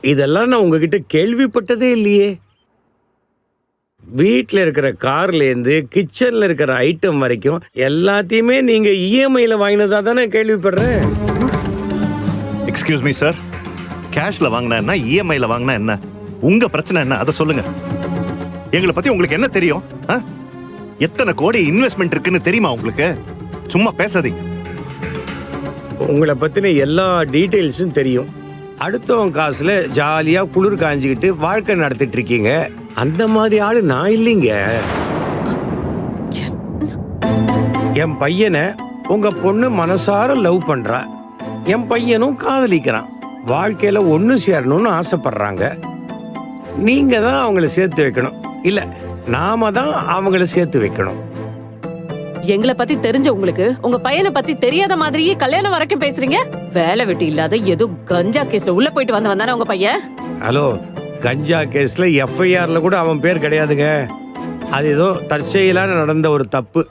இதெல்லாம் நான் உங்ககிட்ட கேள்விப்பட்டதே இல்லையே. வீட்டில் இருக்கிற கார்லேருந்து கிச்சனில் இருக்கிற ஐட்டம் வரைக்கும் எல்லாத்தையுமே நீங்கள் இஎம்ஐயில் வாங்கினதா தானே கேள்விப்படுறேன். எக்ஸ்கியூஸ் மீ சார் கேஷ்ல வாங்கினா என்ன? இஎம்ஐல வாங்கினா என்ன? உங்க பிரச்சனை என்ன? அதை சொல்லுங்க. எங்களை பத்தி உங்களுக்கு என்ன தெரியும்? ஆ? எத்தனை கோடி இன்வெஸ்ட்மெண்ட் இருக்குன்னு தெரியுமா உங்களுக்கு? சும்மா பேசாதீங்க. உங்களை பற்றின எல்லா டீட்டெயில்ஸும் தெரியும். அடுத்தவன் காசுல ஜாலியாக குளிர் காஞ்சிக்கிட்டு வாழ்க்கை நடத்திட்டு இருக்கீங்க அந்த மாதிரி ஆளு நான் இல்லைங்க. என் பையனை உங்க பொண்ணு மனசார லவ் பண்றா. என் பையனும் காதலிக்கிறான். வாழ்க்கையில ஒன்று சேரணும்னு ஆசைப்படுறாங்க. நீங்க தான் அவங்கள சேர்த்து வைக்கணும். இல்ல நாம தான் அவங்கள சேர்த்து வைக்கணும். எங்களை பத்தி தெரிஞ்ச உங்களுக்கு? உங்க பையனை பத்தி தெரியாத மாதிரியே கல்யாணம் வரைக்கும் பேசுறீங்க? வேலை வெட்டி இல்லாத ஏதோ கஞ்சா கேஸ்ல உள்ள போயிட்டு வந்த வந்தானே உங்க பையன்? ஹலோ கஞ்சா கேஸ்ல எஃப்ஐஆர்ல கூட அவன் பேர் கிடையாதுங்க. அது ஏதோ தற்செயலான நடந்த ஒரு தப்பு.